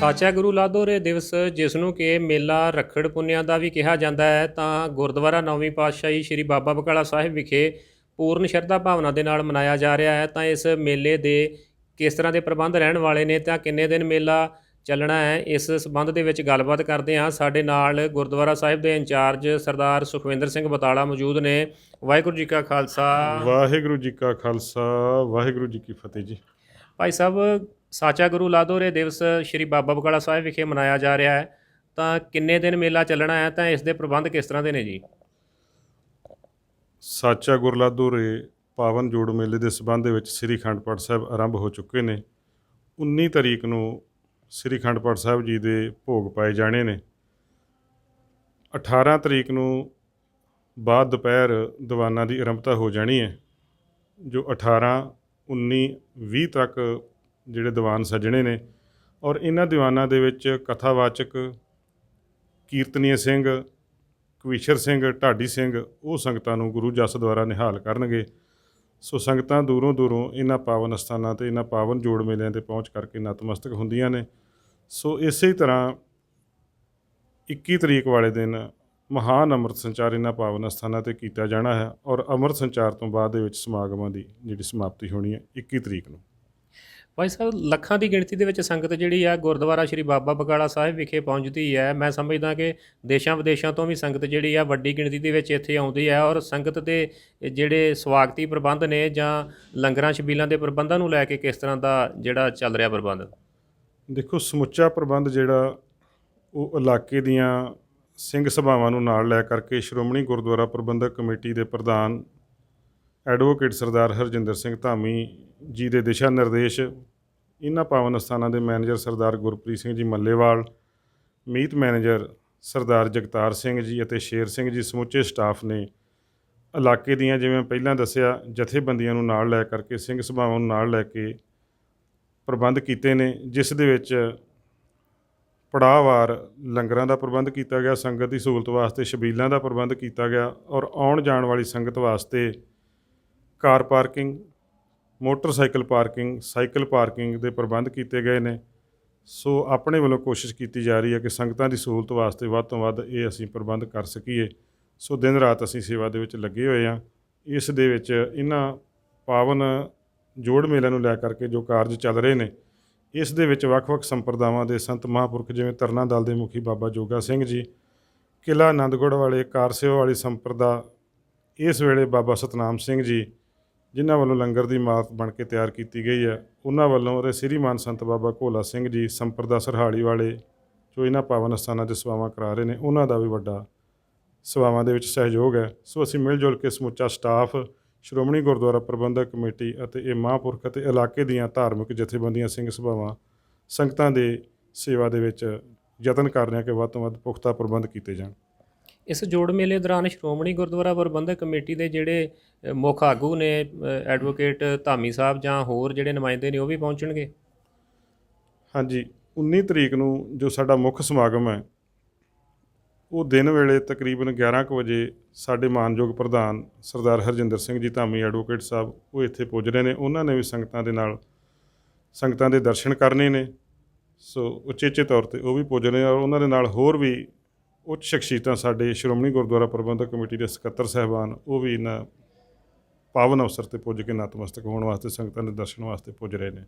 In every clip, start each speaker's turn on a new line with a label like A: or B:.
A: ਸਾਚਾ ਗੁਰੂ ਲਾਦੋਰੇ ਦਿਵਸ ਜਿਸ ਨੂੰ ਕਿ ਮੇਲਾ ਰੱਖੜ ਪੁੰਨਿਆ ਦਾ ਵੀ ਕਿਹਾ ਜਾਂਦਾ ਹੈ ਤਾਂ ਗੁਰਦੁਆਰਾ ਨੌਵੀਂ ਪਾਤਸ਼ਾਹੀ ਸ੍ਰੀ ਬਾਬਾ ਬਕਾਲਾ ਸਾਹਿਬ ਵਿਖੇ ਪੂਰਨ ਸ਼ਰਧਾ ਭਾਵਨਾ ਦੇ ਨਾਲ ਮਨਾਇਆ ਜਾ ਰਿਹਾ ਹੈ। ਤਾਂ ਇਸ ਮੇਲੇ ਦੇ ਕਿਸ ਤਰ੍ਹਾਂ ਦੇ ਪ੍ਰਬੰਧ ਰਹਿਣ ਵਾਲੇ ਨੇ ਤਾਂ ਕਿੰਨੇ ਦਿਨ ਮੇਲਾ ਚੱਲਣਾ ਹੈ ਇਸ ਸਬੰਧ ਦੇ ਵਿੱਚ ਗੱਲਬਾਤ ਕਰਦੇ ਹਾਂ। ਸਾਡੇ ਨਾਲ ਗੁਰਦੁਆਰਾ ਸਾਹਿਬ ਦੇ ਇੰਚਾਰਜ ਸਰਦਾਰ ਸੁਖਵਿੰਦਰ ਸਿੰਘ ਬਤਾਲਾ ਮੌਜੂਦ ਨੇ। ਵਾਹਿਗੁਰੂ ਜੀ ਕਾ ਖਾਲਸਾ।
B: ਵਾਹਿਗੁਰੂ ਜੀ ਕਾ ਖਾਲਸਾ। ਵਾਹਿਗੁਰੂ ਜੀ ਕੀ ਫਤਿਹ ਜੀ।
A: ਭਾਈ ਸਾਹਿਬ ਸਾਚਾ ਗੁਰੂ ਲਾਧੋਰੇ ਦਿਵਸ ਸ਼੍ਰੀ ਬਾਬਾ ਬਕਾਲਾ ਸਾਹਿਬ ਵਿਖੇ ਮਨਾਇਆ ਜਾ ਰਿਹਾ ਹੈ। ਤਾਂ ਕਿੰਨੇ ਦਿਨ ਮੇਲਾ ਚੱਲਣਾ ਹੈ? ਤਾਂ ਇਸ ਦੇ ਪ੍ਰਬੰਧ ਕਿਸ ਤਰ੍ਹਾਂ ਦੇ ਨੇ ਜੀ?
B: ਸਾਚਾ ਗੁਰਲਾਦੋਰੇ ਪਾਵਨ ਜੋੜ ਮੇਲੇ ਦੇ ਸਬੰਧ ਦੇ ਵਿੱਚ ਸ੍ਰੀ ਅਖੰਡ ਪਾਠ ਸਾਹਿਬ ਆਰੰਭ ਹੋ ਚੁੱਕੇ ਨੇ। 19 ਤਰੀਕ ਨੂੰ ਸ੍ਰੀ ਅਖੰਡ ਪਾਠ ਸਾਹਿਬ ਜੀ ਦੇ ਭੋਗ ਪਾਏ ਜਾਣੇ ਨੇ। 18 ਤਰੀਕ ਨੂੰ ਬਾਅਦ ਦੁਪਹਿਰ ਦੀਵਾਨਾਂ ਦੀ ਆਰੰਭਤਾ ਹੋ ਜਾਣੀ ਹੈ, ਜੋ 18 19 20 ਤੱਕ ਜਿਹੜੇ ਦੀਵਾਨ ਸੱਜਣੇ ਨੇ ਔਰ ਇਹਨਾਂ ਦੀਵਾਨਾਂ ਦੇ ਵਿੱਚ ਕਥਾਵਾਚਕ ਕੀਰਤਨੀय ਸਿੰਘ, ਕਵੀਸ਼ਰ ਸਿੰਘ, ਢਾਡੀ ਸਿੰਘ, ਉਹ ਸੰਗਤਾਂ ਨੂੰ ਗੁਰੂ ਜਸ ਦੁਆਰਾ ਨਿਹਾਲ ਕਰਨਗੇ। ਸੋ ਸੰਗਤਾਂ ਦੂਰੋਂ ਦੂਰੋਂ ਇਹਨਾਂ ਪਾਵਨ ਸਥਾਨਾਂ ਤੇ ਇਹਨਾਂ ਪਾਵਨ ਜੋੜ ਮੇਲਿਆਂ ਤੇ ਪਹੁੰਚ ਕਰਕੇ ਨਤਮਸਤਕ ਹੁੰਦੀਆਂ ਨੇ। ਸੋ ਇਸੇ ਤਰ੍ਹਾਂ 21 ਤਰੀਕ ਵਾਲੇ ਦਿਨ ਮਹਾਨ ਅੰਮ੍ਰਿਤ ਸੰਚਾਰ ਇਹਨਾਂ ਪਾਵਨ ਸਥਾਨਾਂ ਤੇ ਕੀਤਾ ਜਾਣਾ ਹੈ ਔਰ ਅੰਮ੍ਰਿਤ ਸੰਚਾਰ ਤੋਂ ਬਾਅਦ ਦੇ ਵਿੱਚ ਸਮਾਗਮਾਂ ਦੀ ਜਿਹੜੀ ਸਮਾਪਤੀ ਹੋਣੀ ਹੈ 21 ਤਰੀਕ ਨੂੰ।
A: ਭਾਈ ਸਾਹਿਬ, ਲੱਖਾਂ ਦੀ ਗਿਣਤੀ ਦੇ ਵਿੱਚ ਸੰਗਤ ਜਿਹੜੀ ਆ ਗੁਰਦੁਆਰਾ ਸ਼੍ਰੀ ਬਾਬਾ ਬਕਾਲਾ ਸਾਹਿਬ ਵਿਖੇ ਪਹੁੰਚਦੀ ਹੈ। ਮੈਂ ਸਮਝਦਾ ਕਿ ਦੇਸ਼ਾਂ ਵਿਦੇਸ਼ਾਂ ਤੋਂ ਵੀ ਸੰਗਤ ਜਿਹੜੀ ਆ ਵੱਡੀ ਗਿਣਤੀ ਦੇ ਵਿੱਚ ਇੱਥੇ ਆਉਂਦੀ ਹੈ ਔਰ ਸੰਗਤ ਦੇ ਜਿਹੜੇ ਸਵਾਗਤੀ ਪ੍ਰਬੰਧ ਨੇ ਜਾਂ ਲੰਗਰਾਂ, ਛਬੀਲਾਂ ਦੇ ਪ੍ਰਬੰਧਾਂ ਨੂੰ ਲੈ ਕੇ ਕਿਸ ਤਰ੍ਹਾਂ ਦਾ ਜਿਹੜਾ ਚੱਲ ਰਿਹਾ ਪ੍ਰਬੰਧ?
B: ਦੇਖੋ, ਸਮੁੱਚਾ ਪ੍ਰਬੰਧ ਜਿਹੜਾ ਉਹ ਇਲਾਕੇ ਦੀਆਂ ਸਿੰਘ ਸਭਾਵਾਂ ਨੂੰ ਨਾਲ ਲੈ ਕਰਕੇ ਸ਼੍ਰੋਮਣੀ ਗੁਰਦੁਆਰਾ ਪ੍ਰਬੰਧਕ ਕਮੇਟੀ ਦੇ ਪ੍ਰਧਾਨ ਐਡਵੋਕੇਟ ਸਰਦਾਰ ਹਰਜਿੰਦਰ ਸਿੰਘ ਧਾਮੀ ਜੀ ਦੇ ਦਿਸ਼ਾ ਨਿਰਦੇਸ਼ ਇਹਨਾਂ ਪਾਵਨ ਸਥਾਨਾਂ ਦੇ ਮੈਨੇਜਰ ਸਰਦਾਰ ਗੁਰਪ੍ਰੀਤ ਸਿੰਘ ਜੀ ਮੱਲੇਵਾਲ, ਮੀਤ ਮੈਨੇਜਰ ਸਰਦਾਰ ਜਗਤਾਰ ਸਿੰਘ ਜੀ ਅਤੇ ਸ਼ੇਰ ਸਿੰਘ ਜੀ ਸਮੁੱਚੇ ਸਟਾਫ ਨੇ ਇਲਾਕੇ ਦੀਆਂ, ਜਿਵੇਂ ਪਹਿਲਾਂ ਦੱਸਿਆ, ਜਥੇਬੰਦੀਆਂ ਨੂੰ ਨਾਲ ਲੈ ਕਰਕੇ, ਸਿੰਘ ਸਭਾਵਾਂ ਨੂੰ ਨਾਲ ਲੈ ਕੇ ਪ੍ਰਬੰਧ ਕੀਤੇ ਨੇ, ਜਿਸ ਦੇ ਵਿੱਚ ਪੜਾਅਵਾਰ ਲੰਗਰਾਂ ਦਾ ਪ੍ਰਬੰਧ ਕੀਤਾ ਗਿਆ, ਸੰਗਤ ਦੀ ਸਹੂਲਤ ਵਾਸਤੇ ਛਬੀਲਾਂ ਦਾ ਪ੍ਰਬੰਧ ਕੀਤਾ ਗਿਆ ਔਰ ਆਉਣ ਜਾਣ ਵਾਲੀ ਸੰਗਤ ਵਾਸਤੇ car parking, motorcycle parking, cycle parking ਦੇ ਪ੍ਰਬੰਧ ਕੀਤੇ ਗਏ ਨੇ। ਸੋ ਆਪਣੇ ਵੱਲੋਂ ਕੋਸ਼ਿਸ਼ ਕੀਤੀ ਜਾ ਰਹੀ ਹੈ ਕਿ ਸੰਗਤਾਂ ਦੀ ਸਹੂਲਤ ਵਾਸਤੇ ਵੱਧ ਤੋਂ ਵੱਧ ਇਹ ਅਸੀਂ ਪ੍ਰਬੰਧ ਕਰ ਸਕੀਏ। ਸੋ ਦਿਨ ਰਾਤ ਅਸੀਂ ਸੇਵਾ ਦੇ ਵਿੱਚ ਲੱਗੇ ਹੋਏ ਹਾਂ। ਇਸ ਦੇ ਵਿੱਚ ਇਹਨਾਂ ਪਾਵਨ ਜੋੜ ਮੇਲਿਆਂ ਨੂੰ ਲੈ ਕਰਕੇ ਜੋ ਕਾਰਜ ਚੱਲ ਰਹੇ ਨੇ, ਇਸ ਦੇ ਵਿੱਚ ਵੱਖ-ਵੱਖ ਸੰਪਰਦਾਵਾਂ ਦੇ ਸੰਤ ਮਹਾਂਪੁਰਖ ਜਿਵੇਂ ਤਰਨਾ ਦਲ ਦੇ ਮੁਖੀ ਬਾਬਾ ਜੋਗਾ ਸਿੰਘ ਜੀ ਕਿਲਾ ਆਨੰਦਗੜ੍ਹ ਵਾਲੇ ਕਾਰ ਸੇਵਾ ਵਾਲੀ ਸੰਪਰਦਾ, ਇਸ ਵੇਲੇ ਬਾਬਾ ਸਤਨਾਮ ਸਿੰਘ ਜੀ ਜਿਨ੍ਹਾਂ ਵੱਲੋਂ ਲੰਗਰ ਦੀ ਮਾਤ ਬਣ ਕੇ ਤਿਆਰ ਕੀਤੀ ਗਈ ਹੈ, ਉਹਨਾਂ ਵੱਲੋਂ ਅਤੇ ਸ੍ਰੀਮਾਨ ਸੰਤ ਬਾਬਾ ਭੋਲਾ ਸਿੰਘ ਜੀ ਸੰਪਰਦਾ ਸਰਹਾਲੀ ਵਾਲੇ, ਜੋ ਇਹਨਾਂ ਪਾਵਨ ਸਥਾਨਾਂ ਤੇ ਸੇਵਾਵਾਂ ਕਰਾ ਰਹੇ ਨੇ, ਉਹਨਾਂ ਦਾ ਵੀ ਵੱਡਾ ਸੇਵਾਵਾਂ ਦੇ ਵਿੱਚ ਸਹਿਯੋਗ ਹੈ। ਸੋ ਅਸੀਂ ਮਿਲ ਜੁਲ ਕੇ ਸਮੁੱਚਾ ਸਟਾਫ, ਸ਼੍ਰੋਮਣੀ ਗੁਰਦੁਆਰਾ ਪ੍ਰਬੰਧਕ ਕਮੇਟੀ ਅਤੇ ਇਹ ਮਹਾਂਪੁਰਖ ਅਤੇ ਇਲਾਕੇ ਦੀਆਂ ਧਾਰਮਿਕ ਜਥੇਬੰਦੀਆਂ ਸਿੰਘ ਸਭਾਵਾਂ, ਸੰਗਤਾਂ ਦੇ ਸੇਵਾ ਦੇ ਵਿੱਚ ਯਤਨ ਕਰ ਰਹੇ ਹਾਂ ਕਿ ਵੱਧ ਤੋਂ ਵੱਧ ਪੁਖਤਾ ਪ੍ਰਬੰਧ ਕੀਤੇ ਜਾਣ।
A: ਇਸ ਜੋੜ ਮੇਲੇ ਦੌਰਾਨ ਸ਼੍ਰੋਮਣੀ ਗੁਰਦੁਆਰਾ ਪ੍ਰਬੰਧਕ ਕਮੇਟੀ ਦੇ ਜਿਹੜੇ ਮੁੱਖ ਆਗੂ ਨੇ ਐਡਵੋਕੇਟ ਧਾਮੀ ਸਾਹਿਬ ਜਾਂ ਹੋਰ ਜਿਹੜੇ ਨੁਮਾਇੰਦੇ ਨੇ ਉਹ ਵੀ ਪਹੁੰਚਣਗੇ?
B: ਹਾਂਜੀ 19 ਤਰੀਕ ਨੂੰ ਜੋ ਸਾਡਾ ਮੁੱਖ ਸਮਾਗਮ ਹੈ, ਉਹ ਦਿਨ ਵੇਲੇ ਤਕਰੀਬਨ 11 ਕੁ ਵਜੇ ਸਾਡੇ ਮਾਨਯੋਗ ਪ੍ਰਧਾਨ ਸਰਦਾਰ ਹਰਜਿੰਦਰ ਸਿੰਘ ਜੀ, ਧਾਮੀ ਐਡਵੋਕੇਟ ਸਾਹਿਬ, ਉਹ ਇੱਥੇ ਪੁੱਜ ਰਹੇ ਨੇ। ਉਹਨਾਂ ਨੇ ਵੀ ਸੰਗਤਾਂ ਦੇ ਨਾਲ, ਸੰਗਤਾਂ ਦੇ ਦਰਸ਼ਨ ਕਰਨੇ ਨੇ। ਸੋ ਉਚੇਚੇ ਤੌਰ ਤੇ ਉਹ ਵੀ ਪੁੱਜ ਰਹੇ ਆ ਔਰ ਉਹਨਾਂ ਦੇ ਨਾਲ ਹੋਰ ਵੀ ਉੱਚ ਸ਼ਖਸੀਅਤਾਂ ਸਾਡੇ ਸ਼੍ਰੋਮਣੀ ਗੁਰਦੁਆਰਾ ਪ੍ਰਬੰਧਕ ਕਮੇਟੀ ਦੇ ਸਕੱਤਰ ਸਹਿਬਾਨ, ਉਹ ਵੀ ਇਹਨਾਂ ਪਾਵਨ ਅਵਸਰ ਤੇ ਪੁੱਜ ਕੇ ਨਤਮਸਤਕ ਹੋਣ ਵਾਸਤੇ, ਸੰਗਤਾਂ ਦੇ ਦਰਸ਼ਨ ਵਾਸਤੇ ਪੁੱਜ ਰਹੇ ਨੇ।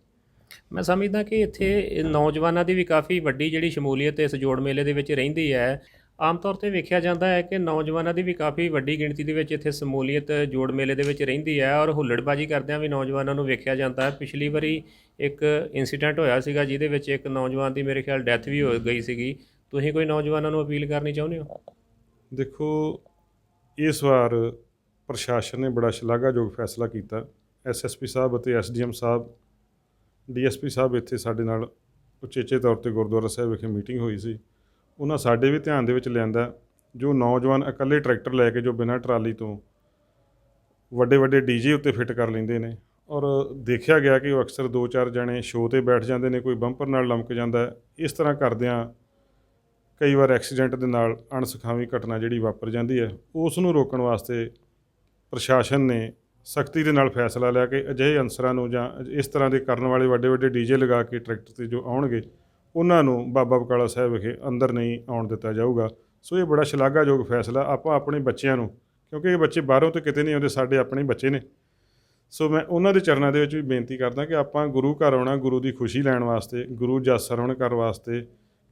A: ਮੈਂ ਸਮਝਦਾ ਕਿ ਇੱਥੇ ਨੌਜਵਾਨਾਂ ਦੀ ਵੀ ਕਾਫੀ ਵੱਡੀ ਜਿਹੜੀ ਸ਼ਮੂਲੀਅਤ ਇਸ ਜੋੜ ਮੇਲੇ ਦੇ ਵਿੱਚ ਰਹਿੰਦੀ ਹੈ। ਆਮ ਤੌਰ ਤੇ ਵੇਖਿਆ ਜਾਂਦਾ ਹੈ ਕਿ ਨੌਜਵਾਨਾਂ ਦੀ ਵੀ ਕਾਫੀ ਵੱਡੀ ਗਿਣਤੀ ਦੇ ਵਿੱਚ ਇੱਥੇ ਸ਼ਮੂਲੀਅਤ ਜੋੜ ਮੇਲੇ ਦੇ ਵਿੱਚ ਰਹਿੰਦੀ ਹੈ ਔਰ ਹੁੱਲੜਬਾਜੀ ਕਰਦਿਆਂ ਵੀ ਨੌਜਵਾਨਾਂ ਨੂੰ ਵੇਖਿਆ ਜਾਂਦਾ ਹੈ। ਪਿਛਲੀ ਵਾਰੀ ਇੱਕ ਇਨਸੀਡੈਂਟ ਹੋਇਆ ਸੀਗਾ, ਜਿਹਦੇ ਵਿੱਚ ਇੱਕ ਨੌਜਵਾਨ ਦੀ ਮੇਰੇ ਖਿਆਲ ਡੈਥ ਵੀ ਹੋ ਗਈ ਸੀਗੀ। ਤੁਸੀਂ ਕੋਈ ਨੌਜਵਾਨਾਂ ਨੂੰ ਅਪੀਲ ਕਰਨੀ ਚਾਹੁੰਦੇ ਹੋ?
B: ਦੇਖੋ, ਇਸ ਵਾਰ ਪ੍ਰਸ਼ਾਸਨ ਨੇ ਬੜਾ ਸ਼ਲਾਘਾਯੋਗ ਫੈਸਲਾ ਕੀਤਾ। ਐਸਐਸਪੀ ਸਾਹਿਬ ਅਤੇ ਐਸਡੀਐਮ ਸਾਹਿਬ ਡੀਐਸਪੀ ਸਾਹਿਬ ਇੱਥੇ ਸਾਡੇ ਨਾਲ ਉਚੇਚੇ ਤੌਰ ਤੇ ਗੁਰਦੁਆਰਾ ਸਾਹਿਬ ਵਿਖੇ ਮੀਟਿੰਗ ਹੋਈ ਸੀ। ਉਹਨਾਂ ਸਾਡੇ ਵੀ ਧਿਆਨ ਦੇ ਵਿੱਚ ਲਿਆਂਦਾ ਜੋ ਨੌਜਵਾਨ ਇਕੱਲੇ ਟਰੈਕਟਰ ਲੈ ਕੇ ਜੋ ਬਿਨਾਂ ਟਰਾਲੀ ਤੋਂ ਵੱਡੇ ਵੱਡੇ ਡੀਜੇ ਉੱਤੇ ਫਿੱਟ ਕਰ ਲੈਂਦੇ ਨੇ ਔਰ ਦੇਖਿਆ ਗਿਆ ਕਿ ਉਹ ਅਕਸਰ 2-4 ਜਣੇ ਸ਼ੋਅ ਤੇ ਬੈਠ ਜਾਂਦੇ ਨੇ, ਕੋਈ ਬੰਪਰ ਨਾਲ ਲਮਕ ਜਾਂਦਾ। ਇਸ ਤਰ੍ਹਾਂ ਕਰਦਿਆਂ ਕਈ ਵਾਰ ਐਕਸੀਡੈਂਟ ਦੇ ਨਾਲ ਅਣਸੁਖਾਵੀ ਘਟਨਾ ਜਿਹੜੀ ਵਾਪਰ ਜਾਂਦੀ ਹੈ, ਉਸ ਨੂੰ ਰੋਕਣ ਵਾਸਤੇ ਪ੍ਰਸ਼ਾਸਨ ਨੇ ਸਖਤੀ ਦੇ ਨਾਲ ਫੈਸਲਾ ਲਿਆ ਕਿ ਅਜਿਹੇ ਅਨਸਰਾਂ ਨੂੰ ਜਾਂ ਇਸ ਤਰ੍ਹਾਂ ਦੇ ਕਰਨ ਵਾਲੇ ਵੱਡੇ ਵੱਡੇ ਡੀਜੇ ਲਗਾ ਕੇ ਟਰੈਕਟਰ ਤੇ ਜੋ ਆਉਣਗੇ, ਉਹਨਾਂ ਨੂੰ ਬਾਬਾ ਬਕਾਲਾ ਸਾਹਿਬ ਵਿਖੇ ਅੰਦਰ ਨਹੀਂ ਆਉਣ ਦਿੱਤਾ ਜਾਊਗਾ। ਸੋ ਇਹ ਬੜਾ ਸ਼ਲਾਘਾਯੋਗ ਫੈਸਲਾ ਆਪਾਂ ਆਪਣੇ ਬੱਚਿਆਂ ਨੂੰ, ਕਿਉਂਕਿ ਇਹ ਬੱਚੇ ਬਾਹਰੋਂ ਤੇ ਕਿਤੇ ਨਹੀਂ ਆਉਂਦੇ, ਸਾਡੇ ਆਪਣੇ ਬੱਚੇ ਨੇ। ਸੋ ਮੈਂ ਉਹਨਾਂ ਦੇ ਚਰਨਾਂ ਦੇ ਵਿੱਚ ਵੀ ਬੇਨਤੀ ਕਰਦਾ ਕਿ ਆਪਾਂ ਗੁਰੂ ਘਰ ਆਉਣਾ, ਗੁਰੂ ਦੀ ਖੁਸ਼ੀ ਲੈਣ ਵਾਸਤੇ, ਗੁਰੂ ਜਸ ਸਰਵਣ ਕਰਨ ਵਾਸਤੇ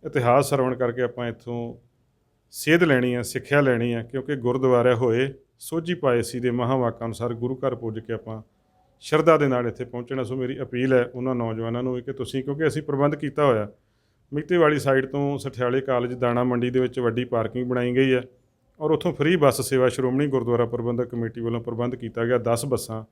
B: ਇਤਿਹਾਸ ਸਰਵਣ ਕਰਕੇ ਆਪਾਂ ਇੱਥੋਂ ਸੇਧ ਲੈਣੀ ਆ, ਸਿੱਖਿਆ ਲੈਣੀ ਆ, ਕਿਉਂਕਿ ਗੁਰਦੁਆਰੇ ਹੋਏ, ਸੋਝੀ ਪਾਏ ਸੀ ਦੇ ਮਹਾਵਾਕਾਂ ਅਨੁਸਾਰ ਗੁਰੂ ਘਰ ਪੁੱਜ ਕੇ ਆਪਾਂ ਸ਼ਰਧਾ ਦੇ ਨਾਲ ਇੱਥੇ ਪਹੁੰਚਣਾ। ਸੋ ਮੇਰੀ ਅਪੀਲ ਹੈ ਉਹਨਾਂ ਨੌਜਵਾਨਾਂ ਨੂੰ ਕਿ ਤੁਸੀਂ, ਕਿਉਂਕਿ ਅਸੀਂ ਪ੍ਰਬੰਧ ਕੀਤਾ ਹੋਇਆ ਮਿੱਤੇ ਵਾਲੀ ਸਾਈਡ ਤੋਂ ਸਠਿਆਲੇ ਕਾਲਜ ਦਾਣਾ ਮੰਡੀ ਦੇ ਵਿੱਚ ਵੱਡੀ ਪਾਰਕਿੰਗ ਬਣਾਈ ਗਈ ਹੈ ਔਰ ਉੱਥੋਂ ਫ੍ਰੀ ਬੱਸ ਸੇਵਾ ਸ਼੍ਰੋਮਣੀ ਗੁਰਦੁਆਰਾ ਪ੍ਰਬੰਧਕ ਕਮੇਟੀ ਵੱਲੋਂ ਪ੍ਰਬੰਧ ਕੀਤਾ ਗਿਆ। 10 ਬੱਸਾਂ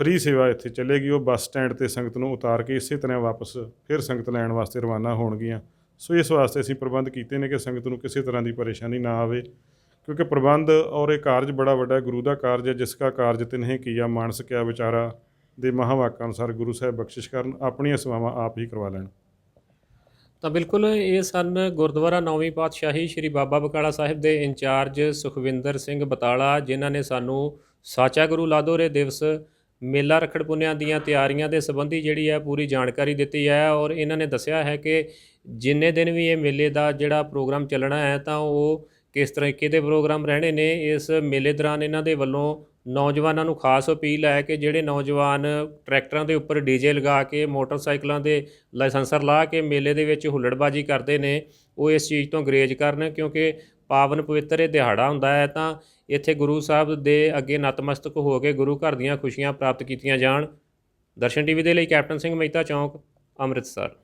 B: ਫ੍ਰੀ ਸੇਵਾ ਇੱਥੇ ਚੱਲੇਗੀ, ਉਹ ਬੱਸ ਸਟੈਂਡ ਤੇ ਸੰਗਤ ਨੂੰ ਉਤਾਰ ਕੇ ਇਸੇ ਤਰ੍ਹਾਂ ਵਾਪਸ ਫਿਰ ਸੰਗਤ ਲੈਣ ਵਾਸਤੇ ਰਵਾਨਾ ਹੋਣਗੀਆਂ। ਸੋ ਇਸ ਵਾਸਤੇ ਅਸੀਂ ਪ੍ਰਬੰਧ ਕੀਤੇ ਨੇ ਕਿ ਸੰਗਤ ਨੂੰ ਕਿਸੇ ਤਰ੍ਹਾਂ ਦੀ ਪਰੇਸ਼ਾਨੀ ਨਾ ਆਵੇ, ਕਿਉਂਕਿ ਪ੍ਰਬੰਧ ਔਰ ਇਹ ਕਾਰਜ ਬੜਾ ਵੱਡਾ ਗੁਰੂ ਦਾ ਕਾਰਜ ਹੈ, ਜਿਸ ਕਾ ਕਾਰਜ ਤਿਨਹਿ ਕੀਆ ਮਾਨਸ ਕਿਆ ਵਿਚਾਰਾ ਦੇ ਮਹਾਵਾਕਾਂ ਅਨੁਸਾਰ ਗੁਰੂ ਸਾਹਿਬ ਬਖਸ਼ਿਸ਼ ਕਰਨ, ਆਪਣੀਆਂ ਸੇਵਾਵਾਂ ਆਪ ਹੀ ਕਰਵਾ ਲੈਣ।
A: ਤਾਂ ਬਿਲਕੁਲ ਇਹ ਸਨ ਗੁਰਦੁਆਰਾ ਨੌਵੀਂ ਪਾਤਸ਼ਾਹੀ ਸ੍ਰੀ ਬਾਬਾ ਬਕਾਲਾ ਸਾਹਿਬ ਦੇ ਇੰਚਾਰਜ ਸੁਖਵਿੰਦਰ ਸਿੰਘ ਬਤਾਲਾ, ਜਿਨ੍ਹਾਂ ਨੇ ਸਾਨੂੰ ਸਾਚਾ ਗੁਰੂ ਲਾਦੋਰੇ ਦਿਵਸ ਮੇਲਾ ਰਖੜ ਪੁੰਨਿਆਂ ਦੀਆਂ ਤਿਆਰੀਆਂ ਦੇ ਸੰਬੰਧੀ ਜਿਹੜੀ ਹੈ ਪੂਰੀ ਜਾਣਕਾਰੀ ਦਿੱਤੀ ਹੈ ਔਰ ਇਹਨਾਂ ਨੇ ਦੱਸਿਆ ਹੈ ਕਿ ਜਿੰਨੇ ਦਿਨ ਵੀ ਇਹ ਮੇਲੇ ਦਾ ਜਿਹੜਾ ਪ੍ਰੋਗਰਾਮ ਚੱਲਣਾ ਹੈ ਤਾਂ ਉਹ ਕਿਸ ਤਰੀਕੇ ਦੇ ਪ੍ਰੋਗਰਾਮ ਰਹਿਣੇ ਨੇ, ਇਸ ਮੇਲੇ ਦੌਰਾਨ ਇਹਨਾਂ ਦੇ ਵੱਲੋਂ ਨੌਜਵਾਨਾਂ ਨੂੰ ਖਾਸ ਅਪੀਲ ਹੈ ਕਿ ਜਿਹੜੇ ਨੌਜਵਾਨ ਟਰੈਕਟਰਾਂ ਦੇ ਉੱਪਰ ਡੀਜੇ ਲਗਾ ਕੇ, ਮੋਟਰਸਾਈਕਲਾਂ ਦੇ ਲਾਇਸੈਂਸਰ ਲਾ ਕੇ ਮੇਲੇ ਦੇ ਵਿੱਚ ਹੁੱਲੜਬਾਜੀ ਕਰਦੇ ਨੇ, ਉਹ ਇਸ ਚੀਜ਼ ਤੋਂ ਗਰੇਜ ਕਰਨ ਕਿਉਂਕਿ ਪਾਵਨ ਪਵਿੱਤਰ ਇਹ ਦਿਹਾੜਾ ਹੁੰਦਾ ਹੈ, ਤਾਂ ਇੱਥੇ ਗੁਰੂ ਸਾਹਿਬ ਦੇ ਅੱਗੇ ਨਤਮਸਤਕ ਹੋ ਕੇ ਗੁਰੂ ਘਰ ਦੀਆਂ ਖੁਸ਼ੀਆਂ ਪ੍ਰਾਪਤ ਕੀਤੀਆਂ ਜਾਣ। ਦਰਸ਼ਨ ਟੀਵੀ ਦੇ ਲਈ ਕੈਪਟਨ ਸਿੰਘ ਮਹਿਤਾ ਚੌਂਕ, ਅੰਮ੍ਰਿਤਸਰ।